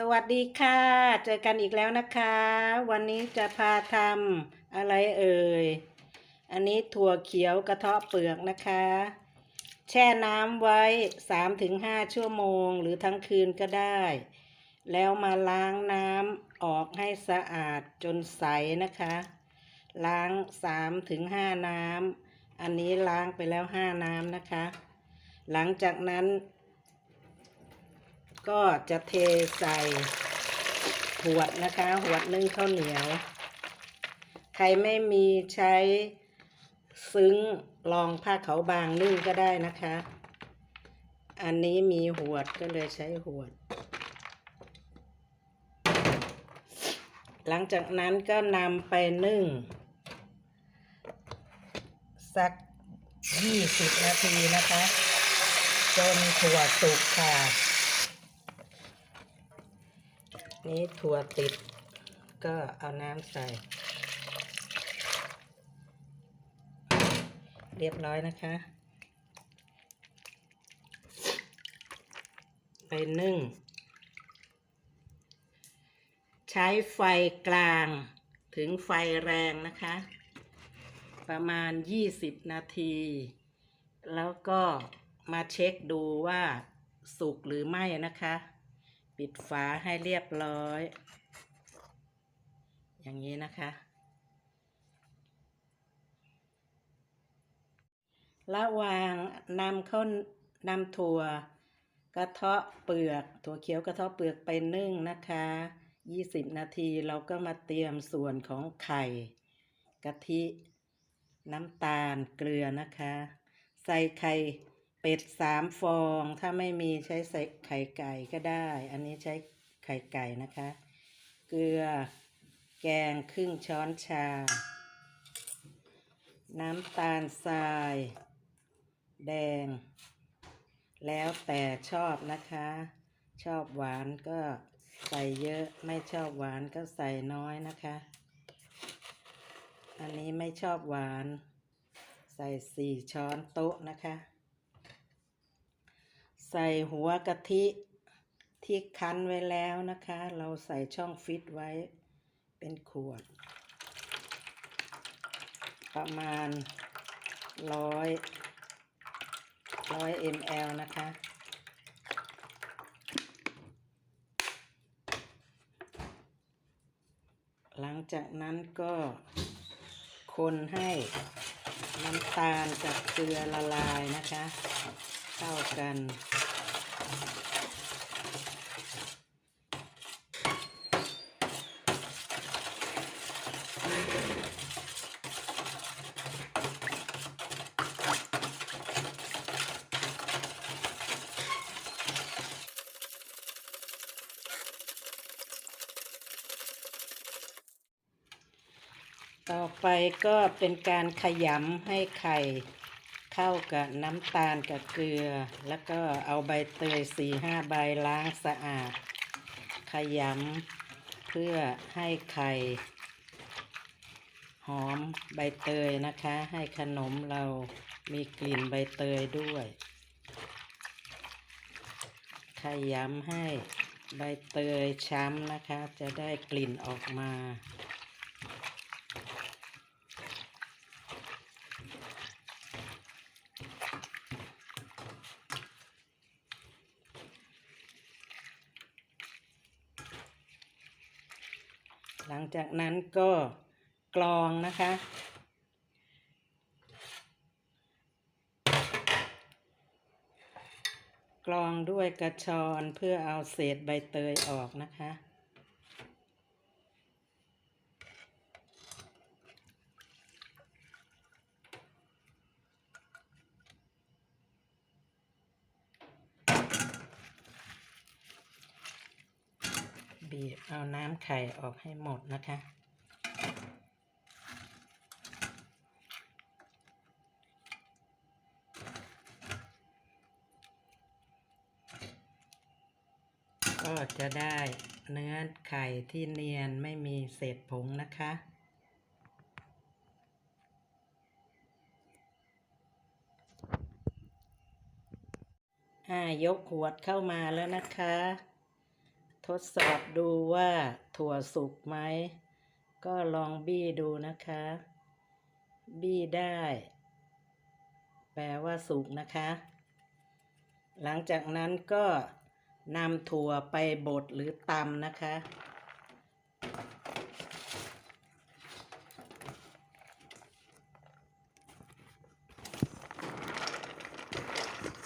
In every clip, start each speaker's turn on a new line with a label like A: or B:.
A: สวัสดีค่ะ เจอกันอีกแล้วนะคะ วันนี้จะพาทำอะไรเอ่ย อันนี้ถั่วเขียวกระเทาะเปลือกนะคะ แช่น้ำไว้ 3-5 ชั่วโมงหรือทั้งคืนก็ได้ แล้วมาล้างน้ำออกให้สะอาดจนใสนะคะ ล้าง 3-5 น้ำ อันนี้ล้างไปแล้ว 5 น้ำนะคะ หลังจากนั้น ก็จะเทใส่หวดนะคะหวดนึ่งข้าวเหนียว ใครไม่มีใช้ซึ้งลองผ้าเขาบางนึ่งก็ได้นะคะ อันนี้มีหวดก็เลยใช้หวด หลังจากนั้นก็นำไปนึ่ง สัก20นาทีนะคะ จนถั่วสุกค่ะ นี้ถั่วติดก็เอาน้ำใส่ เรียบร้อยนะคะ ไปนึ่ง ใช้ไฟกลางถึงไฟแรงนะคะ ประมาณ 20 นาที แล้วก็มาเช็คดูว่าสุกหรือไม่นะคะ ปิดฝาให้เรียบร้อย อย่างนี้นะคะ ระหว่างนำเข้านำถั่วกระเทาะเปลือกถั่วเขียวกระเทาะเปลือกไปนึ่งนะคะ 20 นาทีเราก็มาเตรียมส่วนของไข่กะทิ น้ำตาลเกลือนะคะ ใส่ไข่ เป็ดสามฟอง ถ้าไม่มีใช้ใส่ไข่ไก่ก็ได้ อันนี้ใช้ไข่ไก่นะคะ เกลือ แกงครึ่งช้อนชา น้ำตาลทราย แดง แล้วแต่ชอบนะคะ ชอบหวานก็ใส่เยอะ ไม่ชอบหวานก็ใส่น้อยนะคะ อันนี้ไม่ชอบหวาน ใส่สี่ช้อนโต๊ะนะคะ ใส่หัวกะทิที่คั้นไว้แล้วนะคะ เราใส่ช่องฟิตไว้เป็นขวด ประมาณร้อยร้อย ml นะคะ หลังจากนั้นก็คนให้น้ำตาลกับเกลือละลายนะคะ เข้ากัน ต่อไปก็เป็นการขยำให้ไข่ เข้ากับน้ำตาลกับเกลือ แล้วก็เอาใบเตยสี่ห้าใบล้างสะอาด ขยำเพื่อให้ไข่ หอมใบเตยนะคะ ให้ขนมเรามีกลิ่นใบเตยด้วย ขยำให้ใบเตยช้ำนะคะ จะได้กลิ่นออกมา หลังจากนั้นก็กรองนะคะ กรองด้วยกระชอนเพื่อเอาเศษใบเตยออกนะคะ บีบเอาน้ำไข่ออกให้หมดนะคะ ก็จะได้เนื้อไข่ที่เนียนไม่มีเศษผงนะคะอ่ายกขวดเข้ามาแล้วนะคะ ทดสอบดูว่าถั่วสุกไหม ก็ลองบี้ดูนะคะ บี้ได้ แปลว่าสุกนะคะ หลังจากนั้นก็นำถั่วไปบดหรือตำนะคะ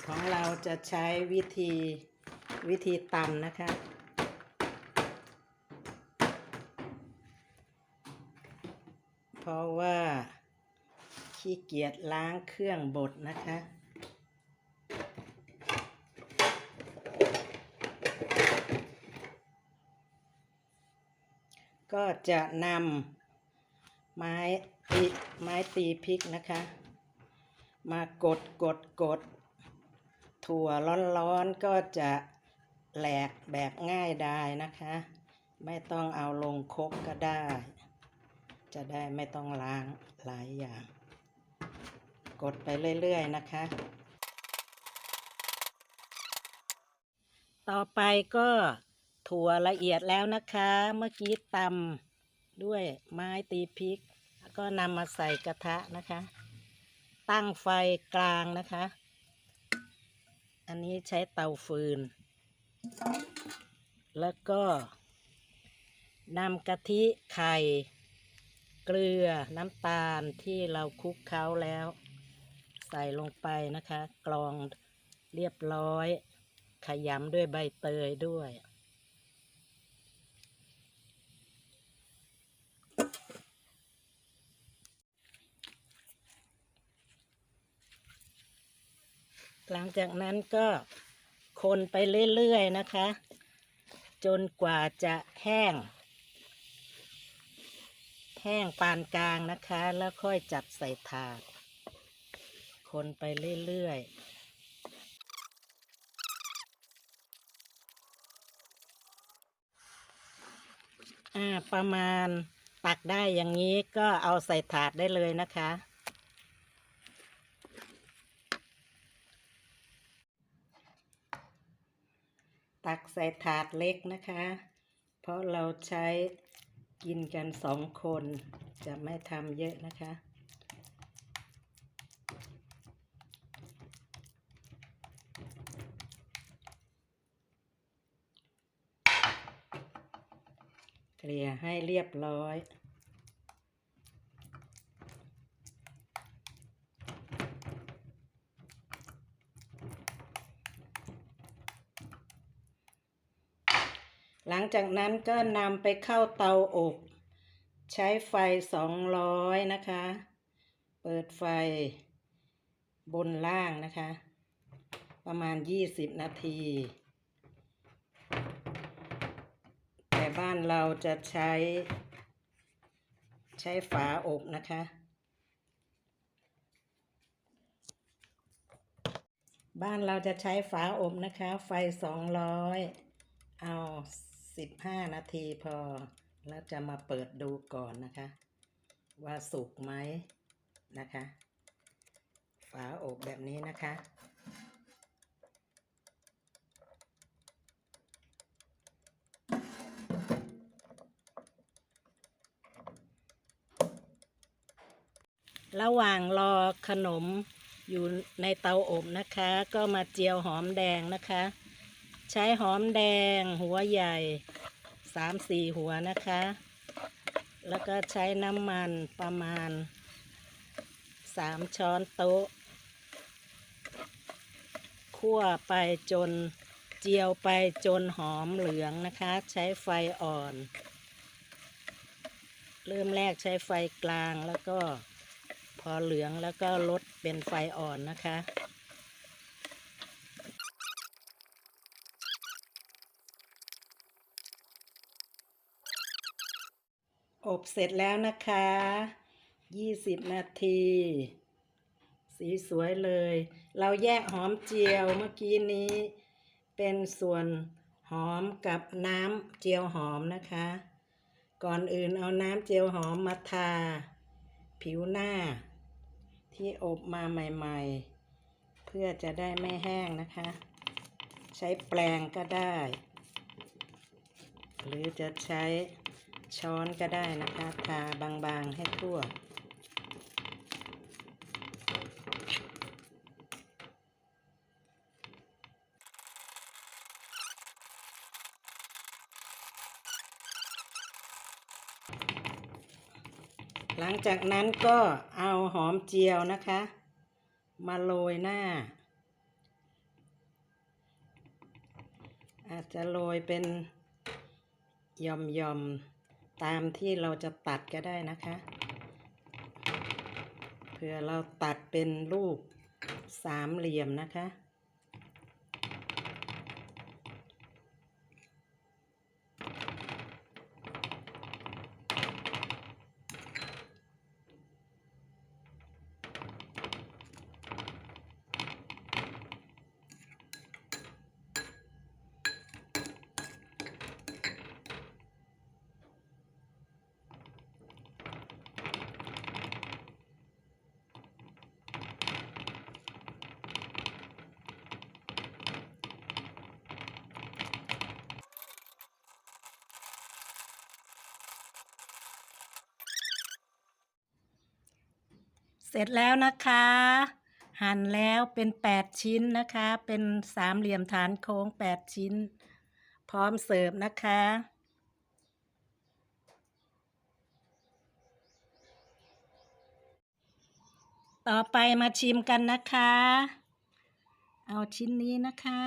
A: ของเราจะใช้วิธีวิธีตำนะคะ เพราะว่าขี้เกียจล้างเครื่องบดนะคะ ก็จะนำไม้ตีไม้ตีพริกนะคะ มากดกดกด ถั่วร้อนๆก็จะแหลกแบบง่ายได้นะคะ ไม่ต้องเอาลงครกก็ได้ จะได้ไม่ต้องล้างหลายอย่าง กดไปเรื่อย ๆ นะคะ ต่อไปก็ถั่วละเอียดแล้วนะคะ เมื่อกี้ตำด้วยไม้ตีพริก ก็นำมาใส่กระทะนะคะ ตั้งไฟกลางนะคะ อันนี้ใช้เตาฟืน แล้วก็นำกะทิไข่ เกลือน้ำตาลที่เราคลุกเคล้าแล้ว ใส่ลงไปนะคะ กรองเรียบร้อย ขยำด้วยใบเตยด้วยหลังจากนั้นก็คนไปเรื่อย ๆ นะคะ จนกว่าจะแห้ง แห้งปานกลางนะคะ แล้วค่อยจัดใส่ถาด คนไปเรื่อย ๆอ่าประมาณตักได้อย่างนี้ก็เอาใส่ถาดได้เลยนะคะ ตักใส่ถาดเล็กนะคะ เพราะเราใช้ กินกันสองคนจะไม่ทำเยอะนะคะ เกลี่ยให้เรียบร้อย จากนั้นก็นำไปเข้าเตาอบ ใช้ไฟ 200 นะคะ เปิดไฟบนล่างนะคะ ประมาณ 20 นาที แต่บ้านเราจะใช้ ใช้ฝาอบนะคะ บ้านเราจะใช้ฝาอบนะคะ ไฟ 200 เอา สิบห้านาทีพอ แล้วจะมาเปิดดูก่อนนะคะ ว่าสุกไหมนะคะ ฝาอบแบบนี้นะคะ ระหว่างรอขนมอยู่ในเตาอบนะคะ ก็มาเจียวหอมแดงนะคะ ใช้หอมแดงหัวใหญ่สามสี่หัวนะคะ แล้วก็ใช้น้ำมันประมาณสามช้อนโต๊ะคั่วไปจนเจียวไปจนหอมเหลืองนะคะ ใช้ไฟอ่อน เริ่มแรกใช้ไฟกลางแล้วก็พอเหลืองแล้วก็ลดเป็นไฟอ่อนนะคะ อบเสร็จแล้วนะคะ 20 นาที สีสวยเลย เราแยกหอมเจียวเมื่อกี้นี้ เป็นส่วนหอมกับน้ำเจียวหอมนะคะ ก่อนอื่นเอาน้ำเจียวหอมมาทา ผิวหน้า ที่อบมาใหม่ๆ เพื่อจะได้ไม่แห้งนะคะ ใช้แปรงก็ได้ หรือจะใช้ ช้อนก็ได้นะคะทาบางๆให้ทั่ว หลังจากนั้นก็เอาหอมเจียวนะคะ มาโรยหน้า อาจจะโรยเป็นหย่อม ตามที่เราจะตัดก็ได้นะคะ เผื่อเราตัดเป็นรูปสามเหลี่ยมนะคะ เสร็จแล้วนะคะ หั่นแล้วเป็น 8 ชิ้นนะคะ เป็นสามเหลี่ยมฐานโค้ง 8 ชิ้น พร้อมเสิร์ฟนะคะต่อไปมาชิมกันนะคะ เอาชิ้นนี้นะคะ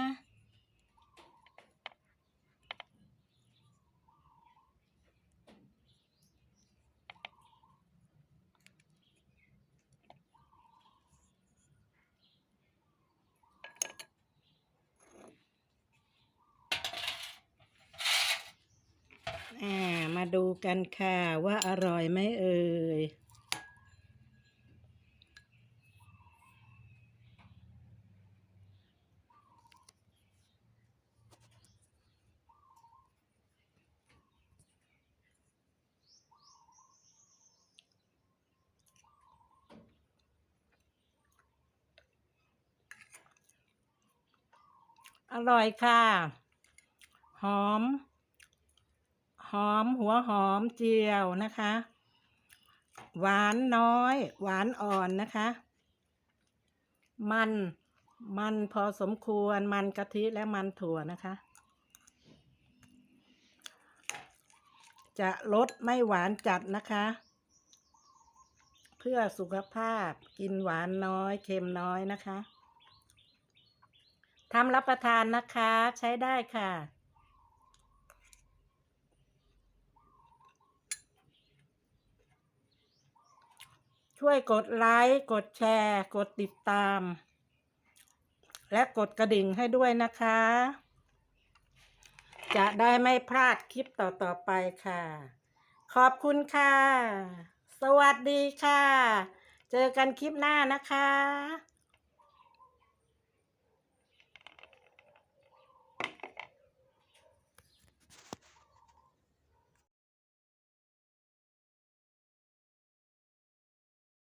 A: อ่ามาดูกันค่ะว่าอร่อยไหมเอ่ยอร่อยค่ะ หอม หอมหัวหอมเจียวนะคะ หวานน้อย หวานอ่อนนะคะ มันมันพอสมควรมันกะทิและมันถั่วนะคะ จะลดไม่หวานจัดนะคะ เพื่อสุขภาพกินหวานน้อยเค็มน้อยนะคะทำรับประทานนะคะใช้ได้ค่ะ ช่วยกดไลค์กดแชร์ กดติดตาม และกดกระดิ่งให้ด้วยนะคะ จะได้ไม่พลาดคลิปต่อๆไปค่ะ ขอบคุณค่ะ สวัสดีค่ะ เจอกันคลิปหน้านะคะ